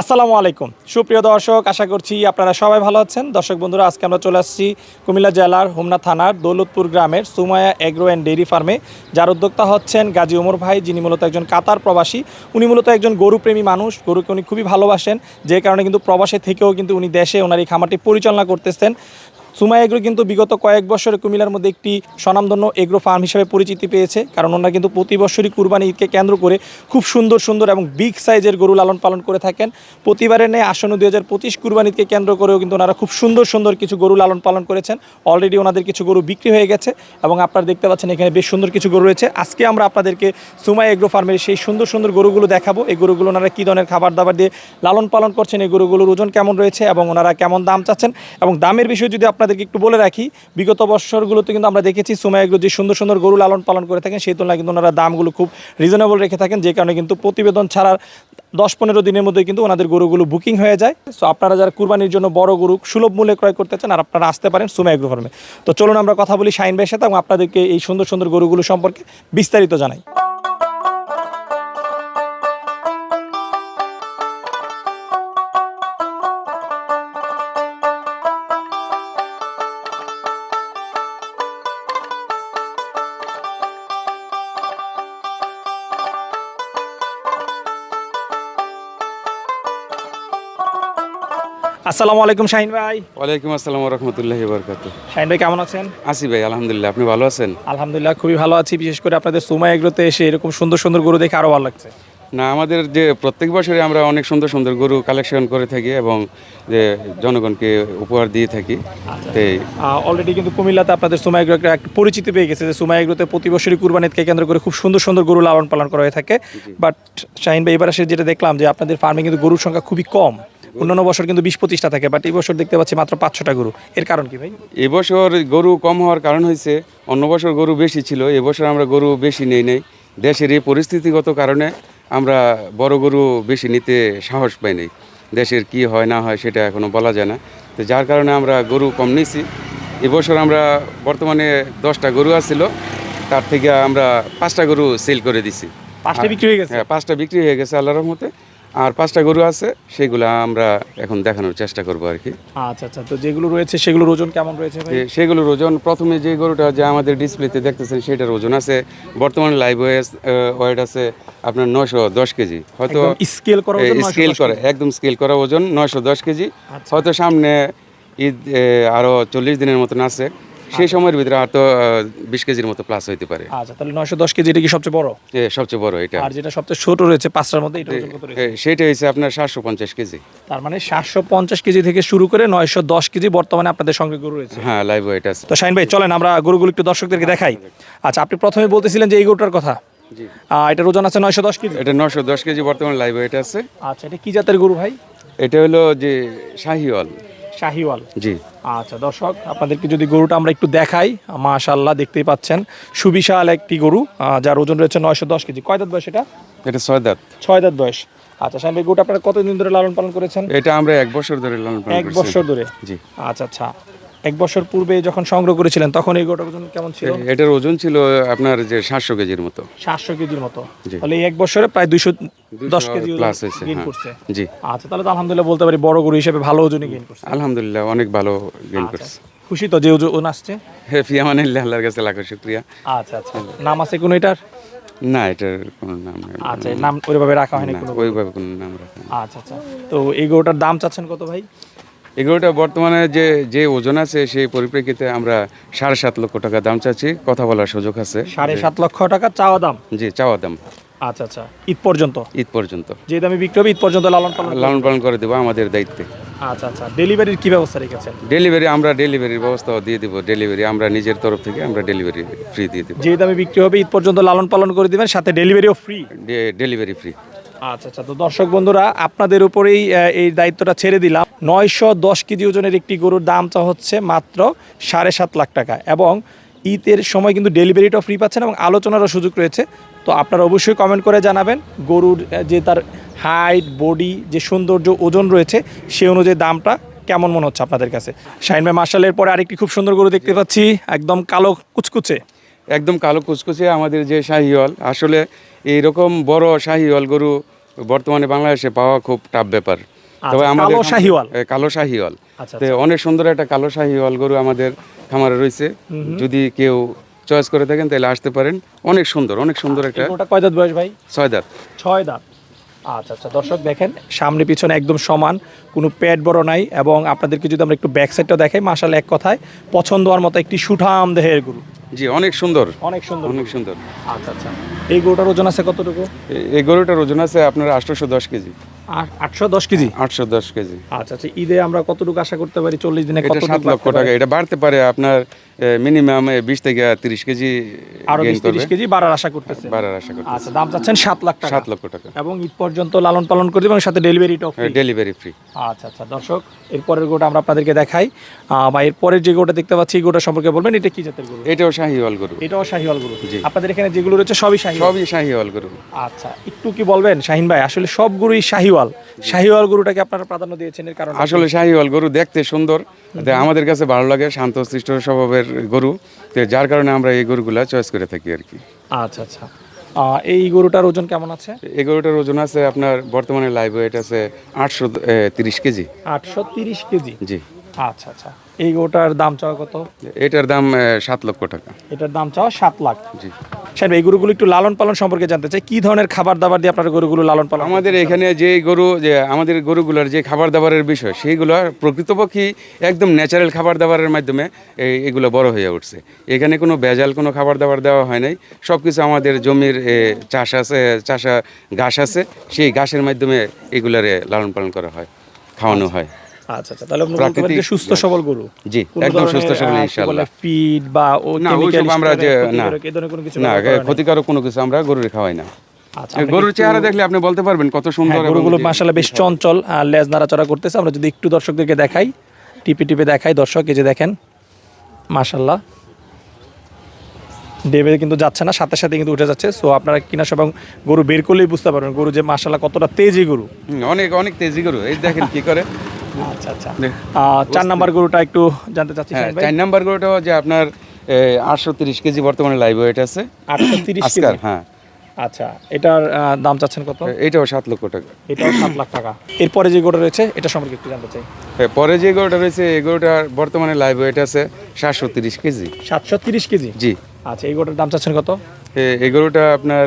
আসসালামু আলাইকুম। সুপ্রিয় দর্শক, আশা করছি আপনারা সবাই ভালো আছেন। দর্শক বন্ধুরা, আজকে আমরা চলে আসছি কুমিল্লা জেলার হোমনা থানার দৌলতপুর গ্রামের সুমায়া এগ্রো অ্যান্ড ডেইরি ফার্মে। যার উদ্যোক্তা হচ্ছেন গাজী ওমর ভাই, যিনি মূলত একজন কাতার প্রবাসী। উনি মূলত একজন গরুপ্রেমী মানুষ, গরুকে উনি খুবই ভালোবাসেন। যে কারণে কিন্তু প্রবাসে থেকেও কিন্তু উনি দেশে ওনার এই খামারটি পরিচালনা করতেছেন। সুমা এগ্রো কিন্তু বিগত কয়েক বছরে কুমিল্লার মধ্যে একটি স্বনামধন্য এগ্রো ফার্ম হিসেবে পরিচিতি পেয়েছে, কারণ ওনারা কিন্তু প্রতি বছরই কুরবানি ঈদকে কেন্দ্র করে খুব সুন্দর সুন্দর এবং বিগ সাইজের গরু লালন পালন করে থাকেন। প্রতিবারের নেই আসন্ন দুই হাজার পঁচিশ কুরবানি ঈদকে কেন্দ্র করেও কিন্তু ওনারা খুব সুন্দর সুন্দর কিছু গরু লালন পালন করেছেন। অলরেডি ওনাদের কিছু গরু বিক্রি হয়ে গেছে এবং আপনারা দেখতে পাচ্ছেন এখানে বেশ সুন্দর কিছু গরু রয়েছে। আজকে আমরা আপনাদেরকে সুমা এগ্রো ফার্মের সেই সুন্দর সুন্দর গরুগুলো দেখাবো। এই গরুগুলো ওনারা কী ধরনের খাবার দাবার দিয়ে লালন পালন করছেন, এই গরুগুলোর ওজন কেমন রয়েছে এবং ওনারা কেমন দাম চাচ্ছেন এবং দামের বিষয়ে যদি আপনাদেরকে একটু বলে রাখি, বিগত বছরগুলোতে কিন্তু আমরা দেখেছি সুমা এগ্রো যে সুন্দর সুন্দর গরু লালন পালন করে থাকেন, সেই তুলনায় কিন্তু ওনারা দামগুলো খুব রিজনেবল রেখে থাকেন, যে কারণে কিন্তু প্রতিবেদন ছাড়ার দশ পনেরো দিনের মধ্যে কিন্তু ওনাদের গরুগুলো বুকিং হয়ে যায়। সো আপনারা যারা কুরবানির জন্য বড় গরু সুলভ মূল্যে ক্রয় করতে চান, আর আপনারা আসতে পারেন সুমা ফার্মে তো চলুন আমরা কথা বলি শাইন ভাইয়ের সাথে এবং আপনাদেরকে এই সুন্দর সুন্দর গরুগুলো সম্পর্কে বিস্তারিত জানাই। আসসালামু আলাইকুম শাহিন ভাই। ওয়ালাইকুম আসসালাম রহমতুল্লাহি বরকাত শাহিন ভাই কেমন আছেন? আসি ভাই আলহামদুলিল্লাহ। আপনি ভালো আছেন? আলহামদুলিল্লাহ খুবই ভালো আছি। বিশেষ করে আপনাদের সুমা এগ্রোতে এসে এরকম সুন্দর সুন্দর গরু দেখে আরও ভালো লাগছে। না আমাদের যে প্রত্যেক বছরে আমরা অনেক সুন্দর সুন্দর গরু কালেকশন করে থাকি এবং যে জনগণকে উপহার দিয়ে থাকি। তাই অলরেডি কিন্তু কুমিল্লাতে আপনাদের সুমা এগ্রো একটা পরিচিতি পেয়ে গেছে যে সুমা এগ্রোতে প্রতি বছরই কুরবানিকে কেন্দ্র করে খুব সুন্দর সুন্দর গরু লালন পালন করা হয়ে থাকে। বাট শাহিন ভাই এবার এসে যেটা দেখলাম যে আপনাদের ফার্মে কিন্তু গরুর সংখ্যা খুবই কম। অন্যান্য বছর কিন্তু বিশ পঁচিশটা থাকে বাট এই বছর দেখতে পাচ্ছি মাত্র পাঁচশোটা গরু। এর কারণ কি ভাই? এবছর গরু কম হওয়ার কারণ হয়েছে অন্য বছর গরু বেশি ছিল এবছর আমরা গরু বেশি নেই নেই। দেশের এই পরিস্থিতিগত কারণে আমরা বড় গরু বেশি নিতে সাহস পাই নাই। দেশের কি হয় না হয় সেটা এখনও বলা যায় না। তো যার কারণে আমরা গরু কম নিয়েছি এবছর আমরা বর্তমানে দশটা গরু আছিল তার থেকে আমরা পাঁচটা গরু সেল করে দিছি। পাঁচটা বিক্রি হয়ে গেছে? হ্যাঁ পাঁচটা বিক্রি হয়ে গেছে আল্লাহর রহমতে। আর পাঁচটা গরু আছে সেগুলো আমরা এখন দেখানোর চেষ্টা করব আর কি। আচ্ছা আচ্ছা তো যেগুলো রয়েছে সেগুলোর ওজন কেমন রয়েছে ভাই? সেগুলোর ওজন প্রথমে যে গরুটা যে আমাদের ডিসপ্লেতে দেখতেছেন সেটার ওজন আছে। বর্তমানে লাইভ ওয়েট আছে আপনার নয়শো দশ কেজি। হয়তো স্কেল করা ওজন স্কেল করে একদম স্কেল করা ওজন নয়শো দশ কেজি। হয়তো সামনে ঈদ এ, আরও চল্লিশ দিনের মতন আছে। সেই সময়ের ভিতরে আর তো বিশ কেজির মতো প্লাস হইতে পারে। আচ্ছা তাহলে নয়শো দশ কেজি এটা কি সবচেয়ে বড়? সবচেয়ে বড় এটা। আর যেটা সবচেয়ে ছোট রয়েছে পাঁচটার মধ্যে এটা ওজন কত রয়েছে? সেটা হয়েছে আপনার সাতশো পঞ্চাশ কেজি। তার মানে সাতশো পঞ্চাশ কেজি থেকে শুরু করে নয়শো দশ কেজি বর্তমানে আপনাদের সঙ্গে গরু রয়েছে। হ্যাঁ লাইভ ওয়েট আছে। তো শাইন ভাই চলেন আমরা গরুগুলো একটু দর্শকদেরকে দেখাই। আচ্ছা আপনি প্রথমে বলতেছিলেন যে এই গরুটার কথা। জি। আহ, এটার ওজন আছে নয়শো দশ কেজি। এটা নশো দশ কেজি বর্তমানে লাইভ ওয়েট আছে। আচ্ছা এটা কি জাতের গরু ভাই? এটা হলো যে শাহিওয়াল। শাহিওয়াল। জি। আচ্ছা দর্শক আপনাদেরকে যদি গরুটা আমরা একটু দেখাই মাশাল্লাহ দেখতেই পাচ্ছেন। সুবিশাল একটি গরু যার ওজন রয়েছে নয়শো দশ কেজি। কয় দাঁত বয়স এটা? এটা ছয় দাঁত। ছয় দাঁত বয়স। আচ্ছা সাহেব গরুটা আপনারা কতদিন ধরে লালন পালন করেছেন? এটা আমরা এক বছর ধরে লালন পালন এক। বছর ধরে? জি। আচ্ছা আচ্ছা। এক বছর পূর্বে যখন সংগ্রহ করেছিলেন তখন এই গরুটার ওজন কেমন ছিল? এটার ওজন ছিল আপনার যে সাতশো কেজির মতো। সাতশো কেজির মতো। তাহলে এক বছরে প্রায় দুইশো দশ কেজি প্লাস গেইন হ্যাঁ। করছে। জি। আচ্ছা তাহলে তো আলহামদুলিল্লাহ বলতে পারি বড় গরু হিসেবে ভালো ওজনই গেইন করছে। আলহামদুলিল্লাহ অনেক ভালো গেইন আচ্ছা। করছে। খুশি তো যে ওজন আসছে? হ্যাঁ আল্লাহর কাছে লাখো শুক্রিয়া। আচ্ছা আচ্ছা। নাম আছে কোনো এটার? না এটার কোনো নাম আচ্ছা নাম ওইভাবে রাখা হয়নি কোনো ওইভাবে কোনো নাম রাখা আচ্ছা আচ্ছা। তো এই গরুটার দাম চাচ্ছেন কত ভাই? এগুলোটা বর্তমানে যে যে ওজন আছে সেই পরিপ্রেক্ষিতে আমরা সাড়ে সাত লক্ষ টাকা দাম চাচ্ছি। কথা বলার সুযোগ আছে। সাড়ে সাত লক্ষ টাকা চাওয়া দাম? জি চাওয়া দাম। আচ্ছা আচ্ছা। ঈদ পর্যন্ত? ঈদ পর্যন্ত। যে দামে বিক্রি হবে ঈদ পর্যন্ত লালন পালন লালন পালন করে দেবো আমাদের দায়িত্বে। আচ্ছা আচ্ছা। ডেলিভারির কি ব্যবস্থা রেখেছেন? ডেলিভারি আমরা ডেলিভারির ব্যবস্থাও দিয়ে দিব। ডেলিভারি আমরা নিজের তরফ থেকে আমরা ডেলিভারি ফ্রি দিয়ে দেবো। যে দামে বিক্রি হবে ঈদ পর্যন্ত লালন পালন করে দিবেন সাথে ডেলিভারিও ফ্রি। Delivery free. আচ্ছা আচ্ছা। তো দর্শক বন্ধুরা, আপনাদের উপরেই এই দায়িত্বটা ছেড়ে দিলাম। নয়শো দশ কেজি ওজনের একটি গরুর দামটা হচ্ছে মাত্র সাড়ে সাত লাখ টাকা এবং ঈদের সময় কিন্তু ডেলিভারিটাও ফ্রি পাচ্ছেন এবং আলোচনারও সুযোগ রয়েছে। তো আপনারা অবশ্যই কমেন্ট করে জানাবেন, গরুর যে তার হাইট বডি যে সৌন্দর্য, ওজন রয়েছে, সে অনুযায়ী দামটা কেমন মনে হচ্ছে আপনাদের কাছে? শাহিন ভাই মার্শালের পরে আরেকটি খুব সুন্দর গরু দেখতে পাচ্ছি, একদম কালো কুচকুচে। একদম কালো কুচকুচে আমাদের যে শাহিওয়াল আসলে এইরকম বড় শাহিওয়াল গরু বর্তমানে বাংলাদেশে পাওয়া খুব টাফ ব্যাপার। আচ্ছা, কালো শাহিওয়াল। কালো শাহিওয়াল। আচ্ছা, তো অনেক সুন্দর একটা কালো শাহিওয়াল গরু আমাদের খামারে রয়েছে। যদি কেউ চয়েস করে থাকেন তাহলে আসতে পারেন। অনেক সুন্দর অনেক সুন্দর একটা ওটা কয় দাঁত বয়স ভাই? ছয় দাঁত। ছয় দাঁত। আচ্ছা আচ্ছা দর্শক দেখেন সামনে পিছনে একদম সমান কোনো পেট বড় নাই এবং আপনাদেরকে যদি আমরা একটু ব্যাক সাইডটা দেখাই মাসাল এক কথায় পছন্দ হওয়ার মতো একটি সুঠাম দেহের গরু। জি অনেক সুন্দর। অনেক সুন্দর। অনেক সুন্দর। আচ্ছা আচ্ছা। এই গরুটার ওজন আছে কতটুকু? এই গরুটার ওজন আছে আপনার আটশোশো দশ কেজি। আটশো দশ কেজি? আটশো দশ কেজি। আচ্ছা আচ্ছা ঈদে আমরা কতটুকু আশা করতে পারি? চল্লিশ দিনে সাত লক্ষ টাকা। এটা বাড়তে পারে আপনার মিনিমাম বিশ থেকে তিরিশ কেজি আরও বিশ তিরিশ কেজি বাড়ার আশা করতেছে। বাড়ার আশা করতে আচ্ছা দাম চাচ্ছেন সাত লাখ টাকা। সাত লক্ষ টাকা। এবং ঈদ পর্যন্ত লালন পালন করে দেবেন সাথে ডেলিভারিটাও ডেলিভারি ফ্রি আচ্ছা আচ্ছা দর্শক এরপরের গোটা আমরা আপনাদেরকে দেখাই। বা এরপরের যে গোটা দেখতে পাচ্ছি এই গোটা সম্পর্কে বলবেন এটা কি জাতের গরু? এটাও শাহিওয়াল গরু। এটাও শাহিওয়াল গরু। আপনাদের এখানে যেগুলো রয়েছে সবই সবই শাহিওয়াল গরু। আচ্ছা একটু কি বলবেন শাহিন ভাই? আসলে সব গরুই শাহিওয়াল শাহিওয়াল। গরুটাকে আপনারা প্রাধান্য দিয়েছেন এর কারণ। আসলে শাহিওয়াল গরু দেখতে সুন্দর। আমাদের কাছে ভালো লাগে শান্তশিষ্ট স্বভাবের গরু। যার কারণে আমরা এই গরুগুলা চয়েস করে থাকি আর কি। আচ্ছা আচ্ছা। এই গরুটার ওজন কেমন আছে? এই গরুটার ওজন আছে আপনার বর্তমানে লাইভ ওয়েট আছে আটশো তিরিশ কেজি। আটশো তিরিশ কেজি? জি। আচ্ছা আচ্ছা। এই গরুটার দাম চাওয়া কত? এটার দাম সাত লক্ষ টাকা। এটার দাম চাওয়া সাত লাখ। জি। ভাই এই গরুগুলো একটু লালন পালন সম্পর্কে জানতে চাই। কি ধরনের খাবার দাবার দিয়ে আপনার গরুগুলো লালন পালন আমাদের এখানে যে গরু যে আমাদের গরুগুলোর যে খাবার দাবারের বিষয় সেইগুলো প্রকৃতপক্ষে একদম ন্যাচারাল খাবার দাবারের মাধ্যমে এই এগুলো বড় হয়ে উঠছে। এখানে কোনো ভেজাল কোনো খাবার দাবার দেওয়া হয় নাই। সব কিছু আমাদের জমির চাষ আছে চাষা ঘাস আছে সেই ঘাসের মাধ্যমে এগুলারে লালন পালন করা হয় খাওয়ানো হয়। আচ্ছা আচ্ছা তাহলে আপনারা বলতে পারেন যে প্রাকৃতিক- সুস্থ সবল গরু জি একদম সুস্থ সবল ইনশাআল্লাহ ফিড বা ও না ওইসব আমরা যে না। ক্ষতিকারক এই ধরনের কোনো কিছু না ব্যবহার করেন নাই? ক্ষতিকারক কোনো কিছু আমরা গরুরে খাওয়াই না। আচ্ছা, গরুর চেহারা দেখলে আপনি বলতে পারবেন কত সুন্দর হ্যাঁ, গরুগুলো মাসালা বেশ চঞ্চল আর লেজ নাড়াচড়া করতেছে। আমরা যদি একটু দর্শকদেরকে দেখাই টিপে টিপে দেখাই দর্শক এই যে দেখেন মাশাল্লাহ ডেবে কিন্তু যাচ্ছে না সাথে সাথে কিন্তু উঠে যাচ্ছে। সো আপনারা কিনা সব গরু বের করলেই বুঝতে পারবেন গরু যে মাশাল্লাহ কতটা তেজি গরু। অনেক অনেক তেজি গরু। এই দেখেন কি করে। আচ্ছা আচ্ছা। চার নাম্বার গরুটা একটু জানতে চাচ্ছি হ্যাঁ চার নাম্বার গরুটাও যে আপনার আটশো তিরিশ কেজি বর্তমানে লাইভ ওয়েট আছে। আটশো তিরিশ আজকার হ্যাঁ। আচ্ছা এটার দাম চাচ্ছেন কত? এইটাও সাত লক্ষ টাকা। এটাও সাত লাখ টাকা। এরপরে যে গরুটা রয়েছে এটা সম্পর্কে একটু জানতে চাই। পরে যে গরুটা রয়েছে এই গরুটার বর্তমানে লাইভ ওয়েট আছে সাতশো তিরিশ কেজি। সাতশো তিরিশ কেজি? জি। আচ্ছা এই গরুটার দাম চাচ্ছেন কত? এই গরুটা আপনার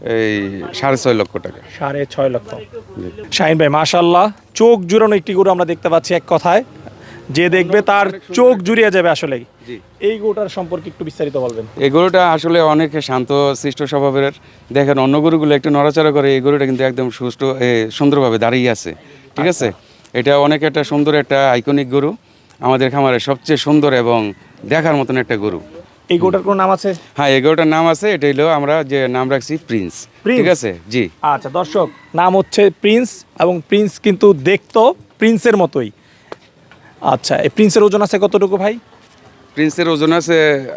এই সাড়ে ছয় লক্ষ টাকা। সাড়ে ছয় লক্ষ। শাহিন ভাই মাশাল্লাহ চোখ জুড়ানো একটি গরু আমরা দেখতে পাচ্ছি এক কথায়। যে দেখবে তার চোখ জুড়িয়ে যাবে আসলেই। এই গরুটার সম্পর্কে একটু বিস্তারিত বলবেন। এই গরুটা আসলে অনেক শান্ত সৃষ্ট স্বভাবের। দেখেন অন্য গরুগুলো একটু নড়াচড়া করে এই গরুটা কিন্তু একদম সুষ্ঠু সুন্দরভাবে দাঁড়িয়ে আছে। ঠিক আছে? এটা অনেক একটা সুন্দর একটা আইকনিক গরু। আমাদের খামারে সবচেয়ে সুন্দর এবং দেখার মতন একটা গরু। এই গরুটার কোনো নাম আছে? হ্যাঁ এই গরুটার নাম আছে এটা হলো আমরা যে নাম রাখছি প্রিন্স। প্রিন্স? ঠিক আছে? জি। আচ্ছা দর্শক নাম হচ্ছে প্রিন্স এবং প্রিন্স কিন্তু দেখতো প্রিন্সের মতোই। আচ্ছা এই প্রিন্সের ওজন আছে কতটুকু ভাই? প্রিন্সের ওজন আছে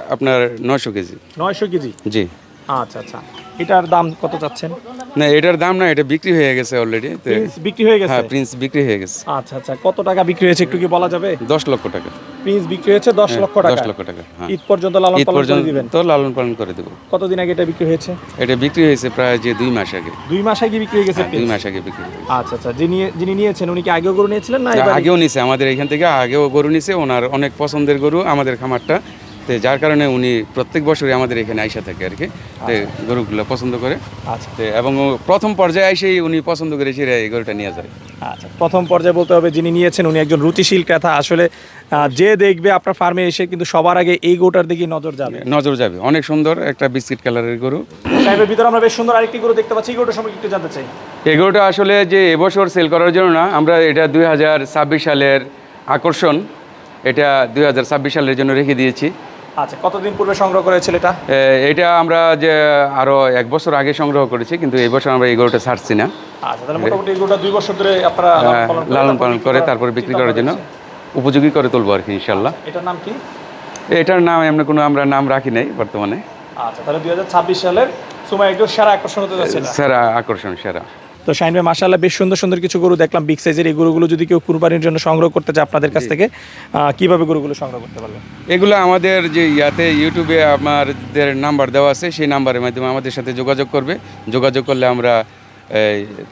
আপনার নয়শো কেজি। নয়শো কেজি? জি। আচ্ছা আচ্ছা। এটার দাম কত চাচ্ছেন? না এটার দাম না এটা বিক্রি হয়ে গেছে অলরেডি বিক্রি হয়ে গেছে? হ্যাঁ প্রিন্স বিক্রি হয়ে গেছে। আচ্ছা আচ্ছা কত টাকা বিক্রি হয়েছে একটু কি বলা যাবে? দশ লক্ষ টাকা। প্রিন্স বিক্রি হয়েছে দশ লক্ষ দশ টাকা লক্ষ টাকা হ্যাঁ। ঈদ পর্যন্ত লালন পালন করে দিবেন? পর্যন্ত লালন পালন করে দেবো। কতদিন আগে এটা বিক্রি হয়েছে? এটা বিক্রি হয়েছে প্রায় যে দুই মাস আগে। দুই মাস আগে বিক্রি হয়ে গেছে হ্যাঁ, দুই মাস আগে বিক্রি হয়েছে। আচ্ছা আচ্ছা যিনি যিনি নিয়েছেন উনি কি আগেও গরু নিয়েছিলেন না না, আগেও নিছে আমাদের এখান থেকে আগেও গরু নিছে ওনার অনেক পছন্দের গরু আমাদের খামারটা। তো যার কারণে উনি প্রত্যেক বছরই আমাদের এখানে আইসা থাকে আর কি। তো গরুগুলো পছন্দ করে। আচ্ছা। তো এবং প্রথম পর্যায়ে এসেই উনি পছন্দ করে সেরা এই গরুটা নিয়ে যায়। আচ্ছা প্রথম পর্যায়ে বলতে হবে যিনি নিয়েছেন উনি একজন রুচিশীল ক্রেতা। আসলে যে দেখবে আপনার ফার্মে এসে কিন্তু সবার আগে এই গরুটার দিকে নজর যাবে। নজর যাবে। অনেক সুন্দর একটা বিস্কিট কালারের গরু। সাহেবের ভিতরে আমরা বেশ সুন্দর আরেকটি গরু দেখতে পাচ্ছি। এই গরুটার সম্পর্কে একটু জানতে চাই। এই গরুটা আসলে যে এবছর সেল করার জন্য না আমরা এটা দুই হাজার ছাব্বিশ সালের আকর্ষণ এটা দুই হাজার ছাব্বিশ সালের জন্য রেখে দিয়েছি। আচ্ছা কতদিন পূর্বে সংগ্রহ করেছিল এটা এটা আমরা যে আরও এক বছর আগে সংগ্রহ করেছি কিন্তু এই বছর আমরা এই গরুটা ছাড়ছি না। আচ্ছা তাহলে মোটামুটি এগুলোটা দুই বছর ধরে আপনারা লালন পালন করে তারপর বিক্রি করার জন্য উপযোগী করে তুলবো আর কি ইনশাল্লাহ এটার নাম কি? এটার নাম এমনি কোনো আমরা নাম রাখি নাই বর্তমানে। আচ্ছা তাহলে দুই হাজার ছাব্বিশ সালের সময় একটু সেরা আকর্ষণ হতে যাচ্ছে সেরা আকর্ষণ সেরা। তো শাহিন ভাই মাসাল্লাহ বেশ সুন্দর সুন্দর কিছু গরু দেখলাম। বিগ সাইজের এই গরুগুলো যদি কেউ কুরবানির জন্য সংগ্রহ করতে চায় আপনাদের কাছ থেকে কীভাবে গরুগুলো সংগ্রহ করতে পারবে? এগুলো আমাদের যে ইয়াতে ইউটিউবে আমাদের নাম্বার দেওয়া আছে সেই নাম্বারের মাধ্যমে আমাদের সাথে যোগাযোগ করবে। যোগাযোগ করলে আমরা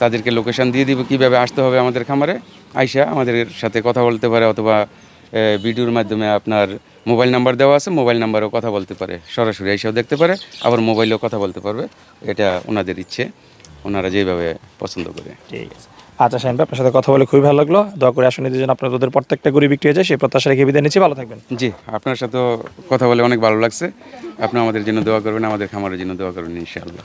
তাদেরকে লোকেশন দিয়ে দিব কীভাবে আসতে হবে আমাদের খামারে। আইসা আমাদের সাথে কথা বলতে পারে অথবা ভিডিওর মাধ্যমে আপনার মোবাইল নাম্বার দেওয়া আছে মোবাইল নাম্বারেও কথা বলতে পারে। সরাসরি এসেও দেখতে পারে আবার মোবাইলেও কথা বলতে পারবে। এটা ওনাদের ইচ্ছে। ওনারা যেভাবে পছন্দ করে। ঠিক আছে। আচ্ছা শাহিন ভাই আপনার সাথে কথা বলে খুবই ভালো লাগল। দয়া করে আসুন যেন আপনার তোদের প্রত্যেকটা গরিব বিক্রি হয়ে যায় সেই প্রত্যাশা রেখে বিদায় নিচ্ছি। ভালো থাকবেন। জি আপনার সাথেও কথা বলে অনেক ভালো লাগছে। আপনি আমাদের জন্য দোয়া করবেন আমাদের খামারের জন্য দোয়া করবেন ইনশাআল্লাহ।